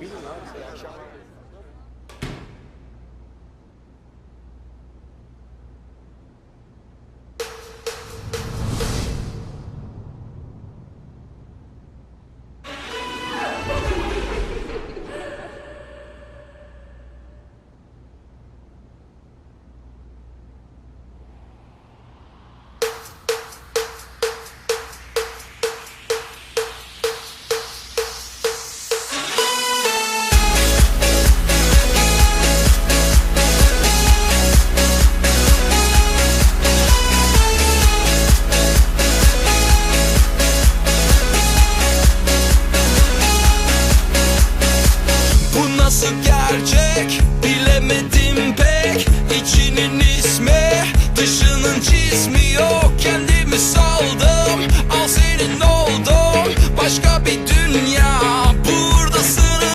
Bilin abi. İyi akşamlar. nasıl gerçek? Bilemedim pek. İçinin ismi dışının çizmi